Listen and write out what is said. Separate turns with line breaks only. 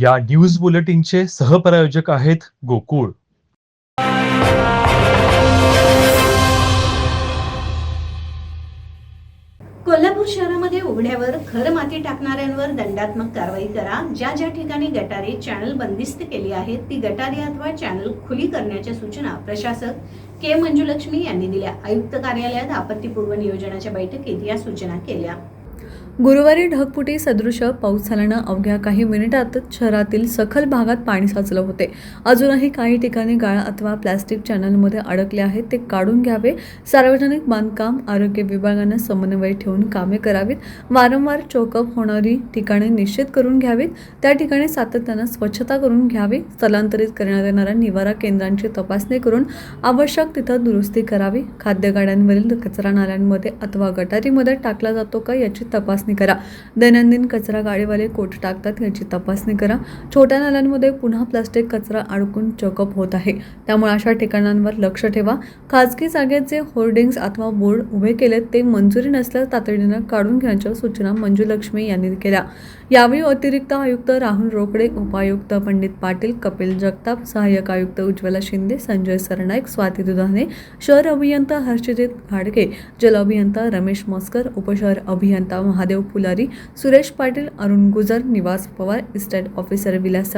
या न्यूज बुलेटिनचे सहप्रायोजक आहेत गोकुळ.
कोल्हापूर शहरामध्ये उघड्यावर खर माती टाकणाऱ्यांवर दंडात्मक कारवाई करा. ज्या ज्या ठिकाणी गटारे चॅनल बंदिस्त केली आहेत ती गटारे अथवा चॅनल खुली करण्याच्या सूचना प्रशासक के मंजुलक्ष्मी यांनी दिल्या. आयुक्त कार्यालयात आपत्तीपूर्व नियोजनाच्या बैठकीत या सूचना केल्या.
गुरुवारी ढगफुटी सदृश पाऊस झाल्यानं अवघ्या काही मिनिटातच शहरातील सखल भागात पाणी साचलं होते. अजूनही काही ठिकाणी गाळा अथवा प्लॅस्टिक चॅनलमध्ये अडकले आहेत. ते काढून घ्यावे. सार्वजनिक बांधकाम आरोग्य विभागानं समन्वय ठेवून कामे करावीत. वारंवार चोकअप होणारी ठिकाणे निश्चित करून घ्यावीत. त्या ठिकाणी सातत्यानं स्वच्छता करून घ्यावी. स्थलांतरित करण्यात येणाऱ्या निवारा केंद्रांची तपासणी करून आवश्यक तिथं दुरुस्ती करावी. खाद्यगाड्यांवरील कचरा नाल्यांमध्ये अथवा गटारीमध्ये टाकला जातो का याची तपासणी करा. दैनंदिन कचरा गाडीवाले कोठ टाकतात याची तपासणी करा. छोट्या नाल्यांमध्ये पुन्हा प्लास्टिक कचरा अडकून चकअप होत आहे. त्यामुळे अशा ठिकाणांवर लक्ष ठेवा. खाजगी जागेत जे होर्डिंग्स अथवा बोर्ड उभे केलेत ते मंजुरी नसल्यास तातडीनं काढून घेण्याच्या सूचना मंजुलक्ष्मी यांनी केल्या. यावेळी अतिरिक्त आयुक्त राहुल रोकडे उपायुक्त पंडित पाटील कपिल जगताप सहाय्यक आयुक्त उज्ज्वला शिंदे संजय सरनाईक स्वाती दुधाने शहर अभियंता हर्षजित घाडगे जल अभियंता रमेश मस्कर उपशहर अभियंता महादेव देव फुलारी सुरेश पाटील अरुण गुजर निवास पवार इस्टेट ऑफिसर विलास साळुंखे